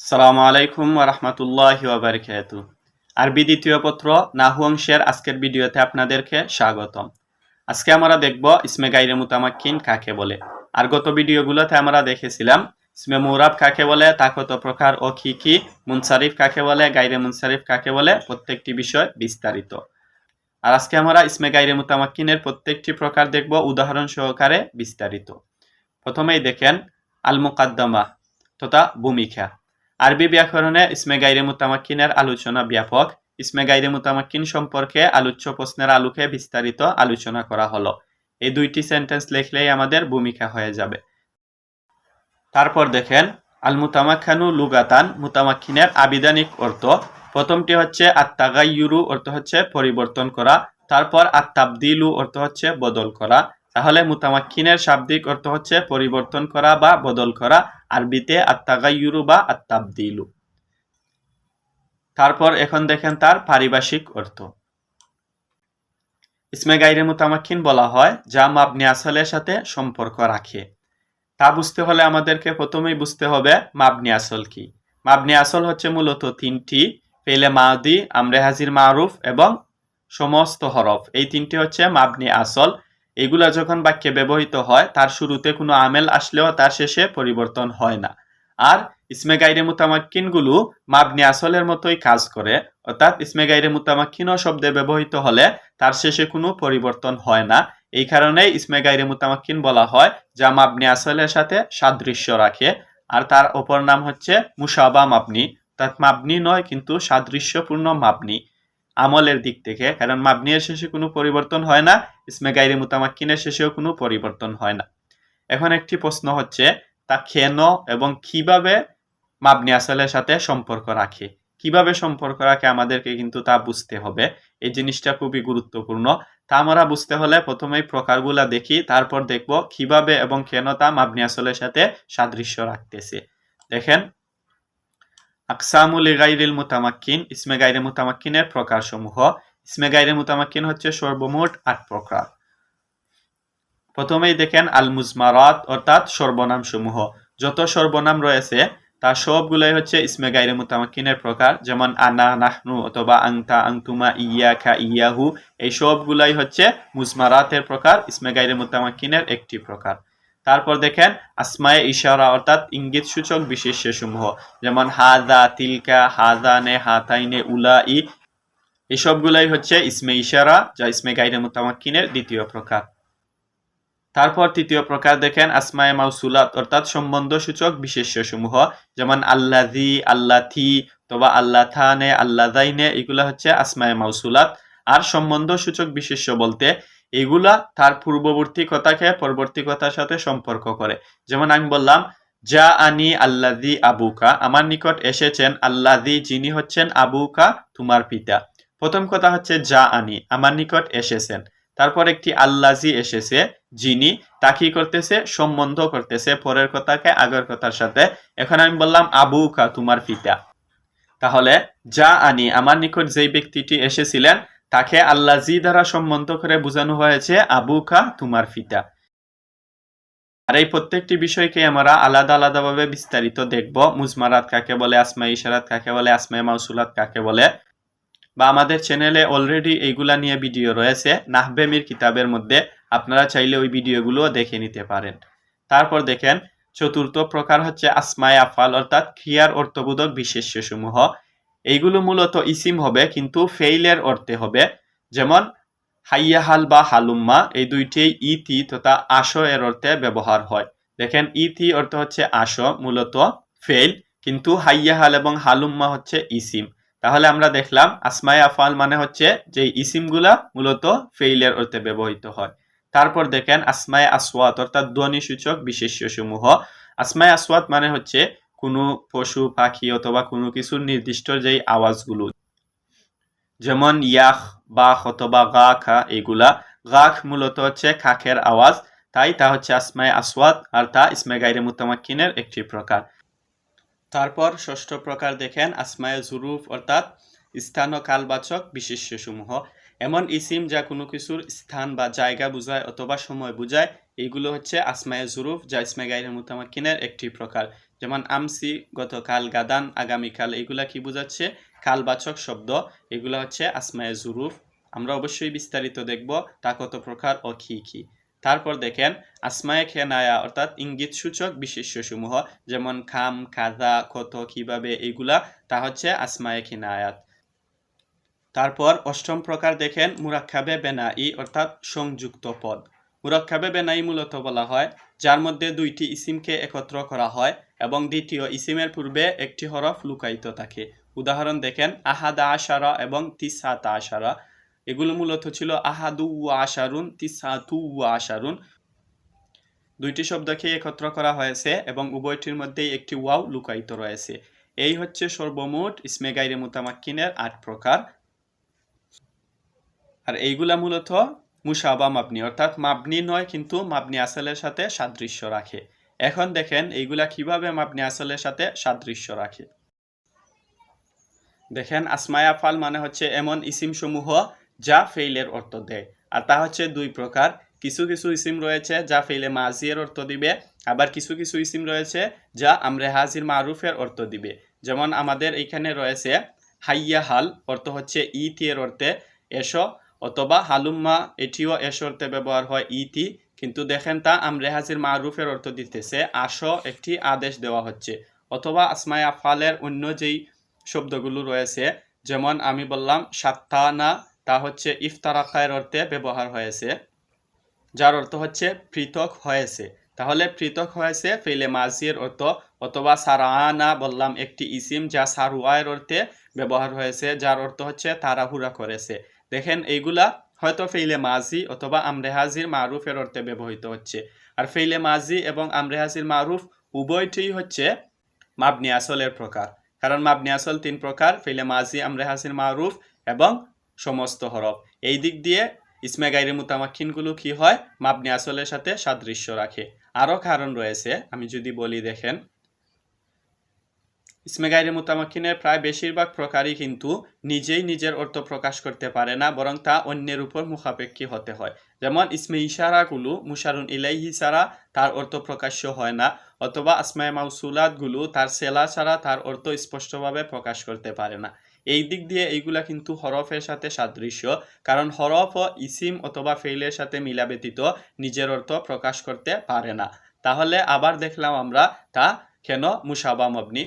সালামু আলাইকুম রহমতুল্লাহ বারকাত আরবি দ্বিতীয় পত্র নাহু অংশের আজকের ভিডিওতে আপনাদেরকে স্বাগতম। আজকে আমরা দেখব ইসমে গাইরে মুতামাক্কিন কাকে বলে। আর গত ভিডিওগুলোতে আমরা দেখেছিলাম ইসমে মুরাব কাকে বলে তা কত প্রকার ও কি কি মুনসারিফ কাকে বলে, গাইরে মুনসারিফ কাকে বলে, প্রত্যেকটি বিষয় বিস্তারিত। আর আজকে আমরা ইসমে গাইরে মুতামাক্কিনের প্রত্যেকটি প্রকার দেখব, উদাহরণ সহকারে বিস্তারিত। প্রথমেই দেখেন আল মুকাদ্দামা তথা ভূমিকা। আরবি ব্যাকরণে ইসমে গাইরে মুতামাক্কিনের আলোচনা ব্যাপক। ইসমে গাইরে মুতামাক্কিন সম্পর্কে আলোচ্য প্রশ্নের আলোকে বিস্তারিত আলোচনা করা হলো। এই দুইটি সেন্টেন্স লিখলেই আমাদের ভূমিকা হয়ে যাবে। তারপর দেখেন আল মুতামাখানু লুগাতান মুতামাক্কিনের আবিধানিক অর্থ। প্রথমটি হচ্ছে আত্মাগাইয়ুরু অর্থ হচ্ছে পরিবর্তন করা। তারপর আত্মাবদিলু অর্থ হচ্ছে বদল করা। তাহলে মুতামাক্কিনের শাব্দিক অর্থ হচ্ছে পরিবর্তন করা বা বদল করা। আরবিতে আত্মাগাইয়ুরু বা আত্তাবদিলু। তারপর এখন দেখেন তার পারিভাষিক অর্থ। ইসমে গাইরে মুতামাক্কিন বলা হয়, যা মাবনি আসলের সাথে সম্পর্ক রাখে। তা বুঝতে হলে আমাদেরকে প্রথমেই বুঝতে হবে মাবনি আসল কি। মাবনি আসল হচ্ছে মূলত তিনটি পেলে মাদি, আমরে হাজির মারুফ এবং সমস্ত হরফ। এই তিনটি হচ্ছে মাবনি আসল। এগুলা যখন বাক্যে ব্যবহৃত হয়, তার শুরুতে কোনো আমেল আসলেও তার শেষে পরিবর্তন হয় না। আর ইসমে গাইরে মুতামাক্কিনগুলো মাবনি আসলের মতোই কাজ করে, অর্থাৎ ইসমে গাইরে মুতামাক্কিনও শব্দে ব্যবহৃত হলে তার শেষে কোনো পরিবর্তন হয় না। এই কারণেই ইসমে গাইরে মুতামাক্কিন বলা হয়, যা মাবনি আসলের সাথে সাদৃশ্য রাখে। আর তার অপর নাম হচ্ছে মুসাবা মাবনি। অর্থাৎ মাবনি নয়, কিন্তু সাদৃশ্যপূর্ণ মাবনি। আমলের দিক থেকে, কারণ মাবনির শেষে কোনো পরিবর্তন হয় না, ইসমে গাইরে মুতামাক্কিনের শেষেও কোনো পরিবর্তন হয় না। এখন একটি প্রশ্ন হচ্ছে, তা কেন এবং কীভাবে মাবনি আসলের সাথে সম্পর্ক রাখে? কীভাবে সম্পর্ক রাখে আমাদেরকে কিন্তু তা বুঝতে হবে। এই জিনিসটা খুবই গুরুত্বপূর্ণ। তা আমরা বুঝতে হলে প্রথমেই প্রকারগুলা দেখি, তারপর দেখব কীভাবে এবং কেন তা মাবনি আসলের সাথে সাদৃশ্য রাখতেছে। দেখেন আকসামুল গাইরিল মুতামাক্কিন, ইসমে গাইরে মুতামাক্কিনের প্রকারসমূহ। ইসমে গাইরে মুতামাক্কিন হচ্ছে সর্বমোট আট প্রকার। প্রথমেই দেখেন আল মুজমারাত অর্থাৎ সর্বনাম সমূহ যত সর্বনাম রয়েছে তার সবগুলোই হচ্ছে ইসমে গাইরে মুতামাক্কিনের প্রকার। যেমন আনা, নাহনু, অথবা আংতা, আংতুমা ইয়া খা ইয়াহু, এই সবগুলাই হচ্ছে মুজমারাতের প্রকার, ইসমে গাইরে মুতামাক্কিনের একটি প্রকার। তারপর দেখেন, আসমায়ে ইশারা অর্থাৎ ইঙ্গিত সূচক বিশেষ্য সমূহ যেমন হাদা তিলকা হাদানে হাতাইনে উলা ই এসবগুলাই হচ্ছে ইসমে ইশারা, যা ইসমে গাইরে মুতামাক্কিনের দ্বিতীয় প্রকার। তারপর তৃতীয় প্রকার দেখেন, আসমায়ে মাউসুলাত অর্থাৎ সম্বন্ধ সূচক বিশেষ্য সমূহ যেমন আল্লাহি আল্লাথি অথবা আল্লাহ থানে আল্লাদাইনে এগুলা হচ্ছে আসমায়ে মাউসুলাত। আর সম্বন্ধ সূচক বিশেষ্য বলতে এগুলা তার পূর্ববর্তী কথাকে পরবর্তী কথার সাথে সম্পর্ক করে। যেমন আমি বললাম যা আনি আল্লাদি আবুকা। আমার নিকট এসেছেন আল্লাদি যিনি হচ্ছেন আবুকা, তোমার পিতা। প্রথম কথা হচ্ছে যা আনি আমার নিকট এসেছেন। তারপর একটি আল্লাজি এসেছে যিনি তা কি করতেছে? সম্বন্ধ করতেছে পরের কথাকে আগের কথার সাথে। এখন আমি বললাম, আবুকা, তোমার পিতা। তাহলে যা আনি আমার নিকট যেই ব্যক্তিটি এসেছিলেন তাকে আল্লাহ জি দ্বারা সম্বন্ধ করে বোঝানো হয়েছে, আবুকা, তোমার পিতা। আর এই প্রত্যেকটি বিষয়কে আমরা আলাদা আলাদাভাবে বিস্তারিত দেখব। মুজমারাত কাকে বলে আসমা ইশারাত কাকে বলে আসমা মাউসুলাত কাকে বলে। বা আমাদের চ্যানেলে অলরেডি এইগুলা নিয়ে ভিডিও রয়েছে, নাহবেমির কিতাবের মধ্যে আপনারা চাইলে ওই ভিডিওগুলো দেখে নিতে পারেন। তারপর দেখেন, চতুর্থ প্রকার হচ্ছে আসমায় আফাল, অর্থাৎ ক্রিয়ার অর্থবোধক বিশেষ্য সমূহ এইগুলো মূলত ইসিম হবে, কিন্তু ফেইলের অর্থে হবে। যেমন হাইয়াহাল বা হালুম্মা, এই দুইটি ইতি তথা আশ এর অর্থে ব্যবহার হয়। দেখেন, ইতি অর্থ হচ্ছে আশ মূলত ফেইল কিন্তু হাইয়াহাল এবং হালুম্মা হচ্ছে ইসিম। তাহলে আমরা দেখলাম, আসমায় আফাল মানে হচ্ছে যে ইসিমগুলা মূলত ফেইলের অর্থে ব্যবহৃত হয়। তারপর দেখেন, আসমায় আসওয়াত, অর্থাৎ ধ্বনি সূচক বিশেষ্য সমূহ আসমায় আসওয়াত মানে হচ্ছে কোনো পশু, পাখি অথবা কোনো কিছুর নির্দিষ্ট যেই আওয়াজগুলো। যেমন ইয়াখ, বাখ অথবা গা খা এগুলা। গাখ মূলত হচ্ছে খাখের আওয়াজ। তাই তা হচ্ছে আসমায় আসওয়াত আর তা ইসমে গাইরে মুতামাক্কিনের একটি প্রকার। তারপর ষষ্ঠ প্রকার দেখেন, আসমায় জুরুফ অর্থাৎ স্থান ও কালবাচক বিশেষ্য সমূহ এমন ইসিম যা কোনো কিছুর স্থান বা জায়গা বুঝায় অথবা সময় বুঝায়, এইগুলো হচ্ছে আসমায়ে জুরুফ যা ইসমে গাইরে মুতামাক্কিনের একটি প্রকার। যেমন আমসি, গতকাল গাদান, আগামীকাল, এগুলা কি বোঝাচ্ছে? কালবাচক শব্দ, এগুলা হচ্ছে আসমায়ে জুরুফ। আমরা অবশ্যই বিস্তারিত দেখব তা কত প্রকার ও কি কি। তারপর দেখেন, আসমায়ে খেনায়া, অর্থাৎ ইঙ্গিত সূচক বিশেষ্য সমূহ যেমন খাম কাদা কত, কীভাবে, এগুলা, তা হচ্ছে আসমায়ে খিনায়াত। তারপর অষ্টম প্রকার দেখেন, মুরাক্কাবে বেনাই, অর্থাৎ সংযুক্ত পদ। মুরাক্কাবে বেনাই মূলত বলা হয়, যার মধ্যে দুইটি ইসিমকে একত্র করা হয় এবং দ্বিতীয়, ইসিমের পূর্বে একটি হরফ লুকায়িত থাকে। উদাহরণ দেখেন, আহাদা আশারা এবং তিসাতা আশারা। এগুলো মূলত ছিল আহাদু আশারুন, তিসাতু আশারুন। দুইটি শব্দকে একত্র করা হয়েছে এবং উভয়টির মধ্যেই একটি ওয়াও লুকায়িত রয়েছে। এই হচ্ছে সর্বমোট ইসমে গাইরে মুতামাক্কিনের আট প্রকার। আর এইগুলা মূলত মুসাবা মাবনি, অর্থাৎ মাবনি নয়, কিন্তু মাবনি আসলের সাথে সাদৃশ্য রাখে। এখন দেখেন এইগুলা কীভাবে মাবনি আসলের সাথে সাদৃশ্য রাখে। দেখেন আসমায়া ফাল মানে হচ্ছে এমন ইসিম সমূহ যা ফেইলের অর্থ দেয়। আর তা হচ্ছে দুই প্রকার। কিছু কিছু ইসিম রয়েছে যা ফেইলে মাজিয়ের অর্থ দিবে, আবার কিছু কিছু ইসিম রয়েছে যা আমরে হাজির মারুফের অর্থ দিবে। যেমন আমাদের এইখানে রয়েছে হাইয়া হাল, অর্থ হচ্ছে ইতি এর অর্থে এসো, অথবা হালুম্মা এটিও এস অর্থে ব্যবহার হয় ইতি কিন্তু দেখেন তা আমরে হাজির মারুফের অর্থ দিতেছে, আসো, একটি আদেশ দেওয়া হচ্ছে। অথবা আসমায় আফালের অন্য যেই শব্দগুলো রয়েছে, যেমন আমি বললাম, সাত্তানা তা হচ্ছে ইফতারাকায়ের অর্থে ব্যবহার হয়েছে, যার অর্থ হচ্ছে পৃথক হয়েছে। তাহলে পৃথক হয়েছে ফেলে মাজির অর্থ, অথবা সারানা বললাম একটি ইসিম যা সারুয়ায়ের অর্থে ব্যবহার হয়েছে, যার অর্থ হচ্ছে তাড়াহুড়া করেছে। দেখেন এইগুলা হয়তো ফেইলে মাজি অথবা আমরেহাজির মারুফের অর্থে ব্যবহৃত হচ্ছে। আর ফেইলে মাজি এবং আমরেহাজির মারুফ উভয়টি হচ্ছে মাবনি আসলের প্রকার। কারণ মাবনি আসল তিন প্রকার, ফেইলে মাজি আমরেহাজির মারুফ এবং সমস্ত হরফ। এই দিক দিয়ে ইসমে গাইরে মুতামাক্ষিনগুলো কি হয়? মাবনি আসলের সাথে সাদৃশ্য রাখে। আরও কারণ রয়েছে, আমি যদি বলি দেখেন। ইসমে গাইরে মুতামাক্ষিনের প্রায় বেশিরভাগ প্রকারই কিন্তু নিজেই নিজের অর্থ প্রকাশ করতে পারে না, বরং তা অন্যের উপর মুখাপেক্ষী হতে হয়। যেমন, ইসমে ইশারাগুলো মুশারুন ইলাইহি ছাড়া তার অর্থ প্রকাশ্য হয় না, অথবা আসমায় মাউসুলাতগুলো তার সেলা ছাড়া তার অর্থ স্পষ্টভাবে প্রকাশ করতে পারে না। এই দিক দিয়ে এইগুলা কিন্তু হরফের সাথে সাদৃশ্য, কারণ হরফ ও ইসিম অথবা ফেইলের সাথে মিলা ব্যতীত নিজের অর্থ প্রকাশ করতে পারে না। তাহলে আবার দেখলাম আমরা তা কেন মুসাবা মবনি?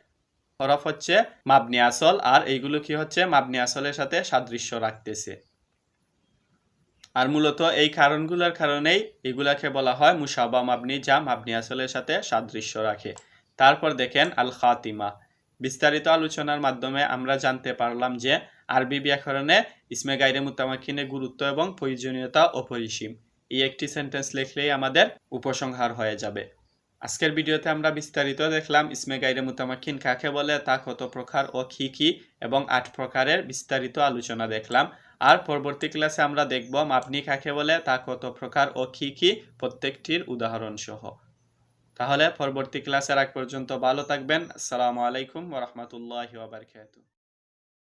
হরফ হচ্ছে মাবনি আসল, আর এইগুলো কি হচ্ছে? মাবনি আসলের সাথে সাদৃশ্য রাখতেছে। আর মূলত এই কারণগুলোর কারণেই এগুলাকে বলা হয় মুসাবা মাবনি, যা মাবনি আসলের সাথে সাদৃশ্য রাখে। তারপর দেখেন আল খাতিমা বিস্তারিত আলোচনার মাধ্যমে আমরা জানতে পারলাম যে আরবি ব্যাকরণে ইসমে গাইরে মুতামাকিনের গুরুত্ব এবং প্রয়োজনীয়তা অপরিসীম। এই একটি সেন্টেন্স লিখলেই আমাদের উপসংহার হয়ে যাবে। আজকের ভিডিওতে আমরা বিস্তারিত দেখলাম ইসমে গাইরে মুতামাকিন কাকে বলে, তা কত প্রকার ও কি কি, এবং আট প্রকারের বিস্তারিত আলোচনা দেখলাম। আর পরবর্তী ক্লাসে আমরা দেখব মাপনি কাকে বলে, তা কত প্রকার ও কি কি, প্রত্যেকটির উদাহরণ সহ তাহলে পরবর্তী ক্লাসের আগ পর্যন্ত ভালো থাকবেন। আসসালামু আলাইকুম ওরহমতুল্লাহ বারকাতুহ।